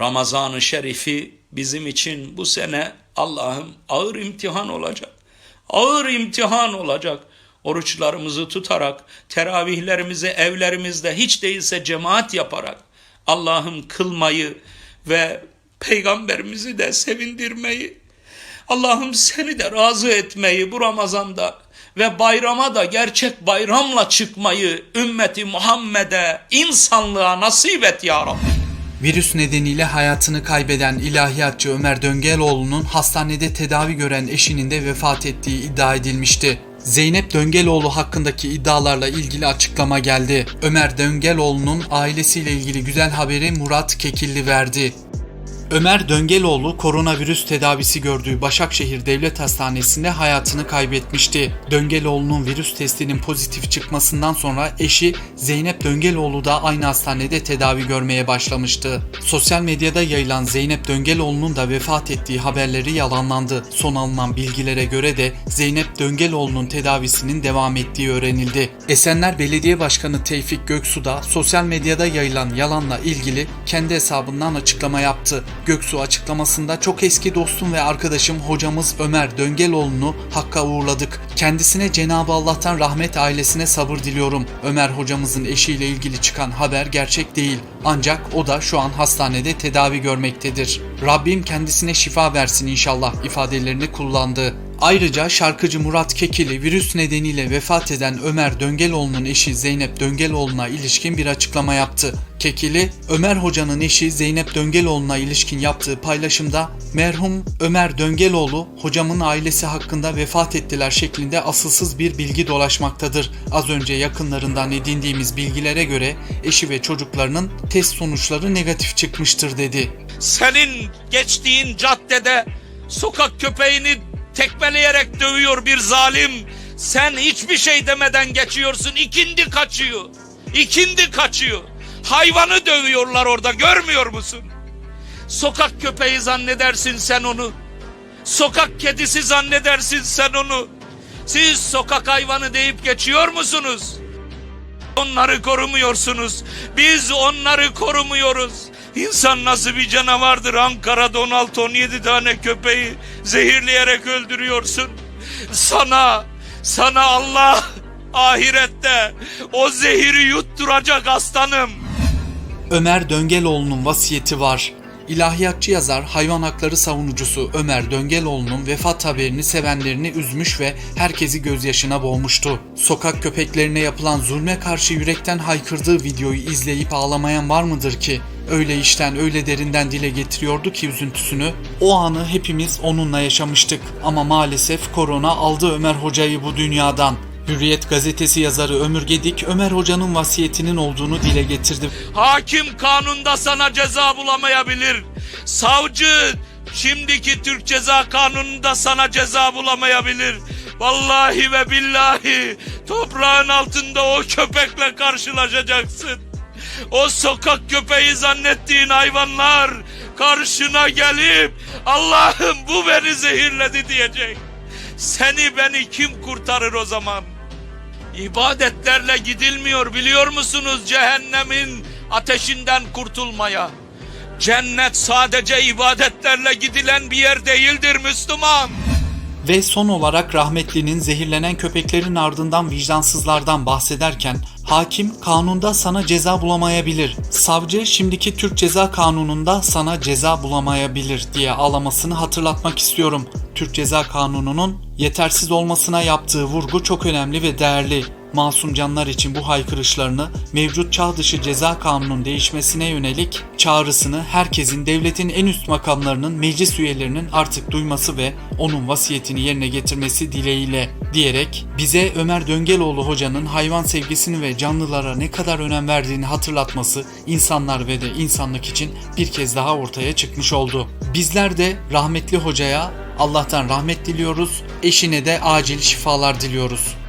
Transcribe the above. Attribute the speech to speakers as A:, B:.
A: Ramazan-ı Şerif'i bizim için bu sene Allah'ım ağır imtihan olacak. Ağır imtihan olacak. Oruçlarımızı tutarak, teravihlerimizi evlerimizde hiç değilse cemaat yaparak Allah'ım kılmayı ve peygamberimizi de sevindirmeyi, Allah'ım seni de razı etmeyi bu Ramazan'da ve bayrama da gerçek bayramla çıkmayı ümmeti Muhammed'e, insanlığa nasip et ya Rabbi.
B: Virüs nedeniyle hayatını kaybeden ilahiyatçı Ömer Döngeloğlu'nun hastanede tedavi gören eşinin de vefat ettiği iddia edilmişti. Zeynep Döngeloğlu hakkındaki iddialarla ilgili açıklama geldi. Ömer Döngeloğlu'nun ailesiyle ilgili güzel haberi Murat Kekilli verdi. Ömer Döngeloğlu koronavirüs tedavisi gördüğü Başakşehir Devlet Hastanesi'nde hayatını kaybetmişti. Döngeloğlu'nun virüs testinin pozitif çıkmasından sonra eşi Zeynep Döngeloğlu da aynı hastanede tedavi görmeye başlamıştı. Sosyal medyada yayılan Zeynep Döngeloğlu'nun da vefat ettiği haberleri yalanlandı. Son alınan bilgilere göre de Zeynep Döngeloğlu'nun tedavisinin devam ettiği öğrenildi. Esenler Belediye Başkanı Tevfik Göksu da sosyal medyada yayılan yalanla ilgili kendi hesabından açıklama yaptı. Göksu açıklamasında çok eski dostum ve arkadaşım hocamız Ömer Döngeloğlu'nu Hakk'a uğurladık. Kendisine Cenab-ı Allah'tan rahmet ailesine sabır diliyorum. Ömer hocamızın eşiyle ilgili çıkan haber gerçek değil. Ancak o da şu an hastanede tedavi görmektedir. Rabbim kendisine şifa versin inşallah ifadelerini kullandı. Ayrıca şarkıcı Murat Kekili virüs nedeniyle vefat eden Ömer Döngeloğlu'nun eşi Zeynep Döngeloğlu'na ilişkin bir açıklama yaptı. Kekili, Ömer Hoca'nın eşi Zeynep Döngeloğlu'na ilişkin yaptığı paylaşımda merhum Ömer Döngeloğlu hocamın ailesi hakkında vefat ettiler şeklinde asılsız bir bilgi dolaşmaktadır. Az önce yakınlarından edindiğimiz bilgilere göre eşi ve çocuklarının test sonuçları negatif çıkmıştır dedi.
A: Senin geçtiğin caddede sokak köpeğini tekmeleyerek dövüyor bir zalim. Sen hiçbir şey demeden geçiyorsun. İkindi kaçıyor. İkindi kaçıyor. Hayvanı dövüyorlar orada görmüyor musun? Sokak köpeği zannedersin sen onu. Sokak kedisi zannedersin sen onu. Siz sokak hayvanı deyip geçiyor musunuz? Onları korumuyorsunuz. Biz onları korumuyoruz. İnsan nasıl bir canavardır Ankara'da 16-17 tane köpeği zehirleyerek öldürüyorsun. Sana, sana Allah ahirette o zehiri yutturacak aslanım.
B: Ömer Döngeloğlu'nun vasiyeti var. İlahiyatçı yazar, hayvan hakları savunucusu Ömer Döngeloğlu'nun vefat haberini sevenlerini üzmüş ve herkesi gözyaşına boğmuştu. Sokak köpeklerine yapılan zulme karşı yürekten haykırdığı videoyu izleyip ağlamayan var mıdır ki? Öyle işten öyle derinden dile getiriyordu ki üzüntüsünü. O anı hepimiz onunla yaşamıştık ama maalesef korona aldı Ömer Hoca'yı bu dünyadan. Hürriyet gazetesi yazarı Ömür Gedik, Ömer Hoca'nın vasiyetinin olduğunu dile getirdi.
A: Hakim kanunda sana ceza bulamayabilir. Savcı şimdiki Türk Ceza Kanunu'nda sana ceza bulamayabilir. Vallahi ve billahi toprağın altında o köpekle karşılaşacaksın. O sokak köpeği zannettiğin hayvanlar karşına gelip Allah'ım bu beni zehirledi diyecek. Seni beni kim kurtarır o zaman? İbadetlerle gidilmiyor biliyor musunuz cehennemin ateşinden kurtulmaya? Cennet sadece ibadetlerle gidilen bir yer değildir Müslüman.
B: Ve son olarak rahmetlinin zehirlenen köpeklerin ardından vicdansızlardan bahsederken hakim kanunda sana ceza bulamayabilir. Savcı şimdiki Türk Ceza Kanunu'nda sana ceza bulamayabilir diye ağlamasını hatırlatmak istiyorum. Türk Ceza Kanunu'nun yetersiz olmasına yaptığı vurgu çok önemli ve değerli. Masum canlar için bu haykırışlarını mevcut çağ dışı ceza kanunun değişmesine yönelik çağrısını herkesin devletin en üst makamlarının meclis üyelerinin artık duyması ve onun vasiyetini yerine getirmesi dileğiyle diyerek bize Ömer Döngeloğlu hocanın hayvan sevgisini ve canlılara ne kadar önem verdiğini hatırlatması insanlar ve de insanlık için bir kez daha ortaya çıkmış oldu. Bizler de rahmetli hocaya Allah'tan rahmet diliyoruz, eşine de acil şifalar diliyoruz.